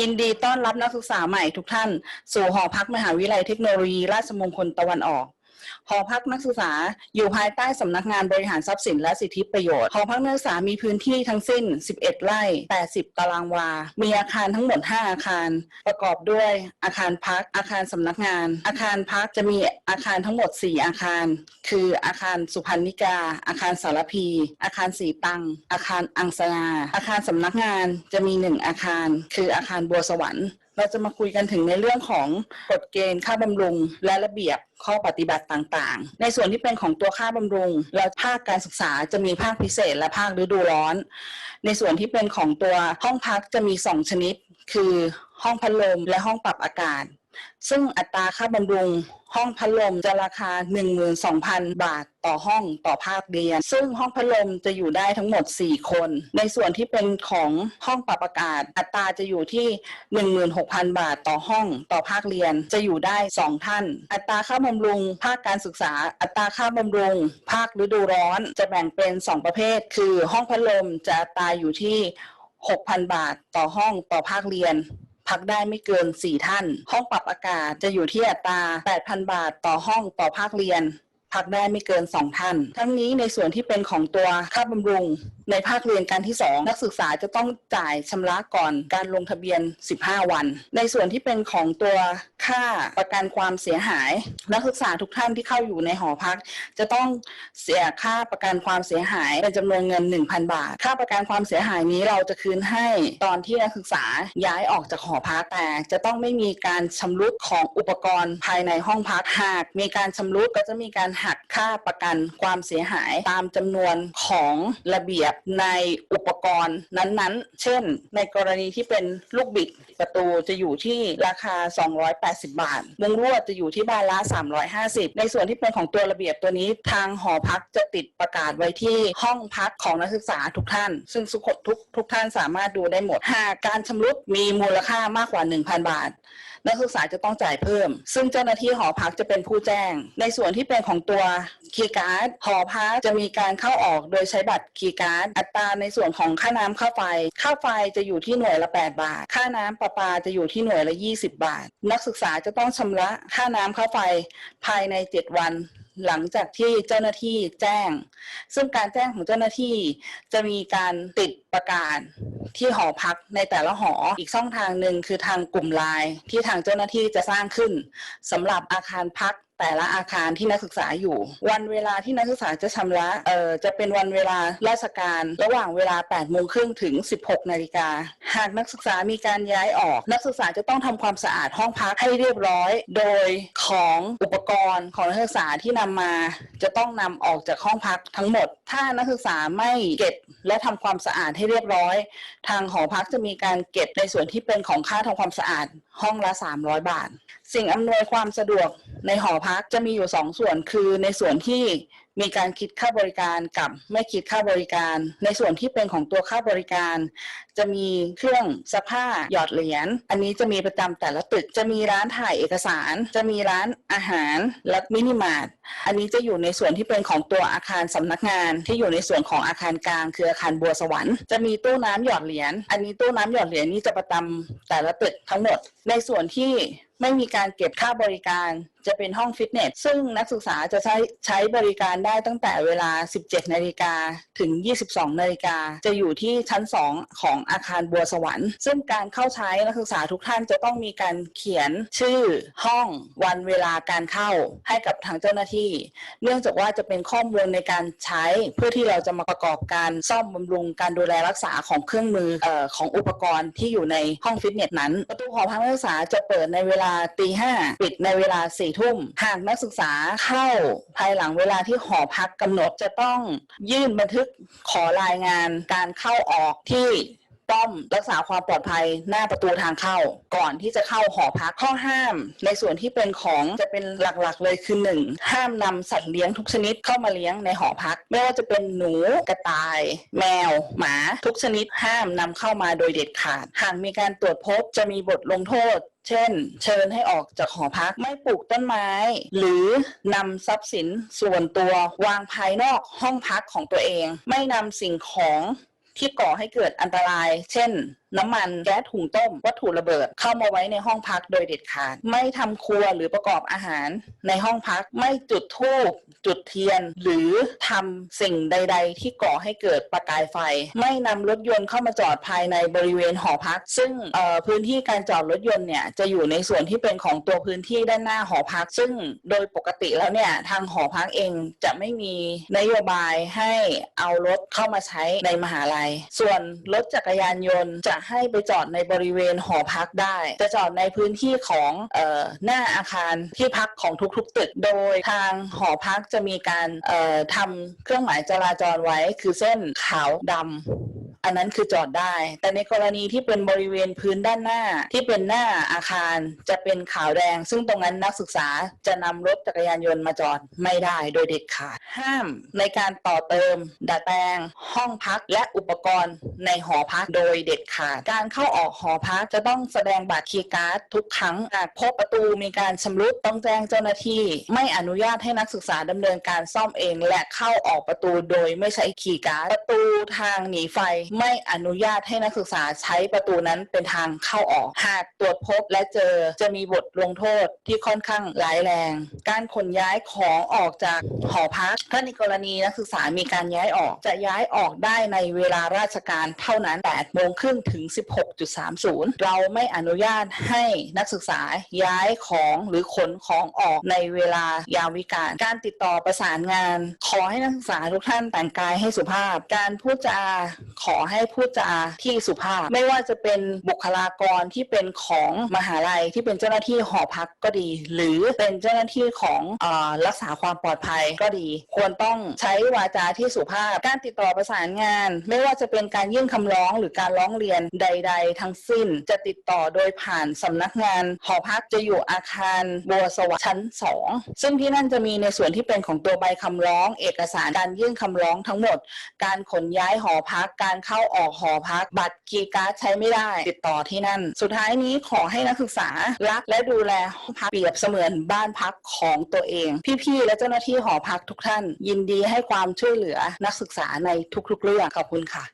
ยินดีต้อนรับนักศึกษาใหม่ทุกท่าน สู่หอพักมหาวิทยาลัยเทคโนโลยีราชมงคลตะวันออก หอพักนักศึกษาอยู่ภายใต้สำนักงานบริหารทรัพย์สินและสิทธิประโยชน์ หอพักนักศึกษามีพื้นที่ทั้งสิ้น 11 ไร่ 80 ตารางวา มีอาคารทั้งหมด 5 อาคาร ประกอบด้วยอาคารพัก อาคารสำนักงาน อาคารพักจะมีอาคารทั้งหมด 4 อาคาร คืออาคารสุพรรณิกา อาคารสารพี อาคารสีตัง อาคารอังสนา อาคารสำนักงานจะมีหนึ่งอาคาร คืออาคารบัวสวรรค์ เราจะมาคุยกันถึงในเรื่องของกฎเกณฑ์ค่าบำรุง และระเบียบข้อปฏิบัติต่างๆ ในส่วนที่เป็นของตัวค่าบำรุงและภาคการศึกษาจะมีภาคพิเศษ และภาคฤดูร้อน ในส่วนที่เป็นของตัวห้องพักจะมี 2 ชนิด คือห้องพัดลมและห้องปรับอากาศ ซึ่งอัตราค่าบำรุงห้องพัดลมจะราคา 12,000 บาทต่อห้องต่อภาคเรียน ซึ่งห้องพัดลมจะอยู่ได้ทั้งหมด 4 คน ในส่วนที่เป็นของห้องปรับอากาศ อัตราจะอยู่ที่ 16,000 บาทต่อห้องต่อภาคเรียนจะอยู่ได้ 2 ท่าน อัตราค่าบำรุง ภาคการศึกษา อัตราค่าบำรุง ภาคฤดูร้อน จะแบ่งเป็น 2 ประเภท คือห้องพัดลมจะอัตราอยู่ที่ 6,000 บาทต่อห้องต่อภาคเรียน พักได้ไม่เกิน 4 ท่าน ห้องปรับอากาศจะอยู่ที่อัตรา 8,000 บาทต่อห้องต่อภาคเรียน พักได้ไม่เกิน 2 ท่าน ทั้งนี้ในส่วนที่เป็นของตัวค่าบำรุงในภาคเรียนการที่ 2 นักศึกษาจะต้องจ่ายชำระก่อนการลงทะเบียน 15 วัน ในส่วนที่เป็นของตัวค่าประกันความเสียหาย นักศึกษาทุกท่านที่เข้าอยู่ในหอพัก จะต้องเสียค่าประกันความเสียหายเป็นจำนวนเงิน 1,000 บาท ค่าประกันความเสียหายนี้เราจะคืนให้ตอนที่นักศึกษาย้ายออกจากหอพักแต่จะต้องไม่มีการชำรุดของอุปกรณ์ภายในห้องพักหาก มีการชำรุดก็จะมีการหักค่าประกันความเสียหายตามจำนวนของระเบียบในอุปกรณ์นั้นๆ เช่น ในกรณีที่เป็นลูกบิดประตูจะอยู่ที่ราคา 280 บาทมุ้งลวดจะอยู่ที่บานละ 350 ในส่วนที่เป็นของตัวระเบียบตัวนี้ทางหอพักจะติดประกาศไว้ที่ห้องพักของนักศึกษาทุกท่าน ซึ่งทุกคนทุกทุกท่านสามารถดูได้หมด หากการชำรุดมีมูลค่ามากกว่า 1,000 บาท นักศึกษาจะต้องจ่ายเพิ่ม ซึ่งเจ้าหน้าที่หอพักจะเป็นผู้แจ้ง ในส่วนที่เป็นของตัวคีย์การ์ดหอพักจะมีการเข้าออกโดยใช้บัตรคีย์การ์ดอัตราในส่วนของค่าน้ำค่าไฟ ค่าไฟจะอยู่ที่หน่วยละ 8 บาท ค่าน้ำประปาจะอยู่ที่หน่วยละ 20 บาท นักศึกษาจะต้องชำระค่าน้ำค่าไฟภายใน 7 วันหลังจากที่เจ้าหน้าที่แจ้ง ซึ่งการแจ้งของเจ้าหน้าที่จะมีการติด ประกาศที่หอพักในแต่ละหอ อีกช่องทางหนึ่งคือทางกลุ่มไลน์ที่ทางเจ้าหน้าที่จะสร้างขึ้นสำหรับอาคารพักแต่ละอาคารที่นักศึกษาอยู่ วันเวลาที่นักศึกษาจะชำระเอ่อจะเป็นวันเวลาราชการ ระหว่างเวลา8โมงครึ่งถึง 16นาฬิกาหากนักศึกษามีการย้ายออก นักศึกษาจะต้องทำความสะอาดห้องพักให้เรียบร้อย โดยของอุปกรณ์ของนักศึกษาที่นำมา จะต้องนำออกจากห้องพักทั้งหมด ถ้านักศึกษาไม่เก็บและทำความสะอาดให้เรียบร้อย ทางหอพักจะมีการเก็บในส่วนที่เป็นของค่าทำความสะอาด ห้องละ 300 บาท สิ่งอำนวยความสะดวกในหอพักจะมีอยู่ 2 ส่วนคือในส่วนที่ มีการคิดค่าบริการกับไม่คิดค่าบริการ ในส่วนที่เป็นของตัวค่าบริการ จะมีเครื่องซักผ้าหยอดเหรียญอันนี้จะมีประจำแต่ละตึก จะมีร้านถ่ายเอกสาร จะมีร้านอาหารและมินิมาร์ทอันนี้จะอยู่ในส่วนที่เป็นของตัวอาคารสำนักงาน ที่อยู่ในส่วนของอาคารกลางคืออาคารบัวสวรรค์จะมีตู้น้ำหยอดเหรียญอันนี้ตู้น้ำหยอดเหรียญนี่จะประจำแต่ละตึกทั้งหมด ในส่วนที่ไม่มีการเก็บค่าบริการจะเป็นห้องฟิตเนส ซึ่งนักศึกษาจะใช้ใช้บริการได้ตั้งแต่เวลา 17 นาฬิกาถึง 22 นาฬิกา จะอยู่ที่ชั้น 2 ของอาคารบัวสวรรค์ ซึ่งการเข้าใช้นักศึกษาทุกท่านจะต้องมีการเขียนชื่อห้องวันเวลาการเข้าให้กับทางเจ้าหน้าที่ เนื่องจากว่าจะเป็นข้อมูลในการใช้เพื่อที่เราจะมาประกอบการซ่อมบำรุงการดูแลรักษาของเครื่องมือเอ่อของอุปกรณ์ที่อยู่ในห้องฟิตเนสนั้น ประตูหอพักนักศึกษาจะเปิดในเวลาตีห้าปิดในเวลาสี่ทุ่ม หากนักศึกษาเข้าภายหลังเวลาที่หอพักกำหนดจะต้องยื่นบันทึกขอรายงานการเข้าออกที่ป้อมรักษาความปลอดภัยหน้าประตูทางเข้า ก่อนที่จะเข้าหอพักข้อห้าม ในส่วนที่เป็นของจะเป็นหลักๆ เลยคือหนึ่งห้ามนำสัตว์เลี้ยงทุกชนิดเข้ามาเลี้ยงในหอพัก ไม่ว่าจะเป็นหนูกระต่าย แมว หมา ทุกชนิดห้ามนำเข้ามาโดยเด็ดขาด หากมีการตรวจพบจะมีบทลงโทษ เช่น เชิญให้ออกจากหอพักไม่ปลูกต้นไม้ หรือนำทรัพย์สินส่วนตัววางภายนอกห้องพักของตัวเอง ไม่นำสิ่งของที่ก่อให้เกิดอันตราย เช่น น้ำมันแก๊สหุงต้ม วัตถุระเบิดเข้ามาไว้ในห้องพักโดยเด็ดขาด ไม่ทำครัวหรือประกอบอาหารในห้องพักไม่จุดธูปจุดเทียน หรือทำสิ่งใด ๆ ที่ก่อให้เกิดประกายไฟ ไม่นำรถยนต์เข้ามาจอดภายในบริเวณหอพัก ซึ่งพื้นที่การจอดรถยนต์เนี่ยจะอยู่ในส่วนที่เป็นของตัวพื้นที่ด้านหน้าหอพัก ซึ่งโดยปกติแล้วเนี่ยทางหอพักเองจะไม่มีนโยบายให้เอารถเข้ามาใช้ในมหาลัย ส่วนรถจักรยานยนต์จะให้ไปจอดในบริเวณหอพักได้ จะจอดในพื้นที่ของออหน้าอาคารที่พักของทุกๆ ตึก โดยทางหอพักจะมีการทำเครื่องหมายจราจรไว้ คือเส้นขาวดำ อันนั้นคือจอดได้ แต่ในกรณีที่เป็นบริเวณพื้นด้านหน้าที่เป็นหน้าอาคารจะเป็นขาวแดง ซึ่งตรงนั้นนักศึกษาจะนำรถจักรยานยนต์มาจอดไม่ได้โดยเด็ดขาด ห้ามในการต่อเติมดัดแปลง ห้องพักและอุปกรณ์ในหอพักโดยเด็ดขาด การเข้าออกหอพักจะต้องแสดงบัตรคีย์การ์ดทุกครั้งหากพบประตูมีการชำรุดต้องแจ้งเจ้าหน้าที่ ไม่อนุญาตให้นักศึกษาดำเนินการซ่อมเอง และเข้าออกประตูโดยไม่ใช้คีย์การ์ดประตูทางหนีไฟไม่อนุญาตให้นักศึกษาใช้ประตูนั้นเป็นทางเข้าออก หากตรวจพบและเจอจะมีบทลงโทษที่ค่อนข้างร้ายแรง การขนย้ายของออกจากหอพัก ถ้าในกรณีนักศึกษามีการย้ายออก จะย้ายออกได้ในเวลาราชการเท่านั้น8โมงครึ่งถึง 16.30 เราไม่อนุญาตให้นักศึกษาย้ายของหรือขนของออกในเวลายามวิการการติดต่อประสานงาน ขอให้นักศึกษาทุกท่านแต่งกายให้สุภาพ การพูดจาขอให้พูดจาที่สุภาพ ไม่ว่าจะเป็นบุคลากรที่เป็นของมหาลัยที่เป็นเจ้าหน้าที่หอพักก็ดี หรือเป็นเจ้าหน้าที่ของอรักษาความปลอดภัยก็ดี ควรต้องใช้วาจาที่สุภาพ การติดต่อประสานงาน ไม่ว่าจะเป็นการยื่นคำร้องหรือการร้องเรียนใด ๆ ทั้งสิ้น จะติดต่อโดยผ่านสำนักงานหอพักจะอยู่อาคารบัวสวรรค์ชั้น 2 ซึ่งที่นั่นจะมีในส่วนที่เป็นของตัวใบคำร้อง เอกสารการยื่นคำร้องทั้งหมด การขนย้ายหอพักการเข้าออกหอพัก บัตรกีการ์ดใช้ไม่ได้ติดต่อที่นั่น สุดท้ายนี้ขอให้นักศึกษารักและดูแลหอพักเปรียบเสมือนบ้านพักของตัวเอง พี่ๆและเจ้าหน้าที่หอพักทุกท่าน ยินดีให้ความช่วยเหลือนักศึกษาในทุกๆเรื่องขอบคุณค่ะ